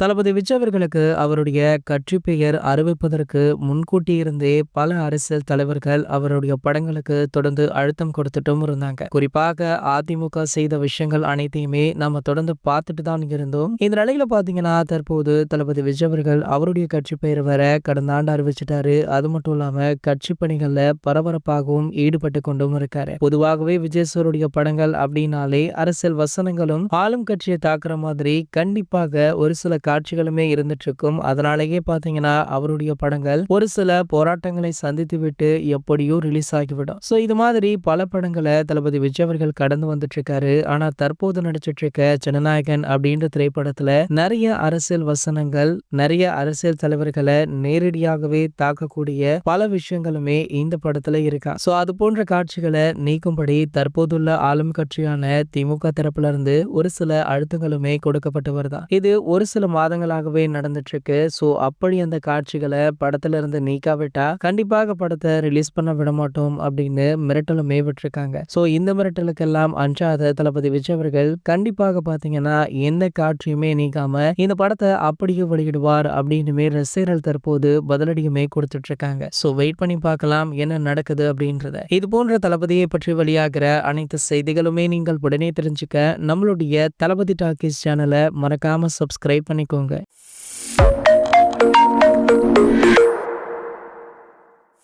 தளபதி விஜய் அவர்களுக்கு அவருடைய கட்சி பெயர் அறிவிப்பதற்கு முன்கூட்டியிருந்தே பல அரசியல் தலைவர்கள் அவருடைய படங்களுக்கு தொடர்ந்து அழுத்தம் கொடுத்துட்டும் இருந்தாங்க. குறிப்பாக அதிமுக செய்த விஷயங்கள் அனைத்தையுமே நம்ம தொடர்ந்து பார்த்துட்டு தான் இருந்தோம். இந்த நிலையில பாத்தீங்கன்னா தற்போது தளபதி விஜய் அவர்கள் அவருடைய கட்சி பெயர் வர கடந்த ஆண்டு அறிவிச்சிட்டாரு. அது மட்டும் இல்லாம கட்சி பணிகள்ல பரபரப்பாகவும் ஈடுபட்டு கொண்டும் இருக்காரு. பொதுவாகவே விஜய் சாருடைய படங்கள் அப்படின்னாலே அரசியல் வசனங்களும் ஆளும் கட்சியை தாக்குற மாதிரி கண்டிப்பாக ஒரு சில காட்சிகளுமே இருந்துட்டு இருக்கும் அதனாலேயே பாத்தீங்கன்னா அவருடைய படங்கள் ஒரு சில போராட்டங்களை சந்தித்து விட்டு எப்படியோ ரிலீஸ் ஆகிவிடும். ஸோ இது மாதிரி பல படங்களை தளபதி விஜய் அவர்கள் கடந்து வந்துட்டு இருக்காரு ஆனா தற்போது நடிச்சிட்டு இருக்க ஜனநாயகன் அப்படின்ற திரைப்படத்துல நிறைய அரசியல் வசனங்கள் நிறைய அரசியல் தலைவர்களை நேரடியாகவே தாக்கக்கூடிய பல விஷயங்களுமே இந்த படத்துல இருக்கா. ஸோ அது போன்ற காட்சிகளை நீக்கும்படி தற்போதுள்ள ஆளும் கட்சியான திமுக தரப்புல இருந்து ஒரு சில அழுத்தங்களுமே கொடுக்கப்பட்டு வருதா. இது ஒரு சில மாதங்களாகவே நடந்துட்டு இருக்கு ஸோ அப்படி அந்த காட்சிகளை படத்துல இருந்து நீக்காவிட்டா கண்டிப்பாக படத்தை ரிலீஸ் பண்ண விட மாட்டோம் அப்படின்னு மிரட்டலுமே விட்டுருக்காங்க ஸோ இந்த மிரட்டலுக்கெல்லாம் அஞ்சாத தளபதி விஜய் அவர்கள் கண்டிப்பாக பார்த்தீங்கன்னா எந்த காட்சியுமே நீக்காம இந்த படத்தை அப்படியே வெளியிடுவார் அப்படின்னுமே ரசிகர்கள் தற்போது பதிலடியுமே கொடுத்துட்டு இருக்காங்க ஸோ வெயிட் பண்ணி பார்க்கலாம் என்ன நடக்குது அப்படின்றத. இது போன்ற தளபதியை பற்றி வெளியாகிற அனைத்து செய்திகளுமே நீங்கள் உடனே தெரிஞ்சுக்க நம்மளுடைய தளபதி டாக்கீஸ் சேனலை மறக்காம சப்ஸ்கிரைப் பண்ணிக்கோங்க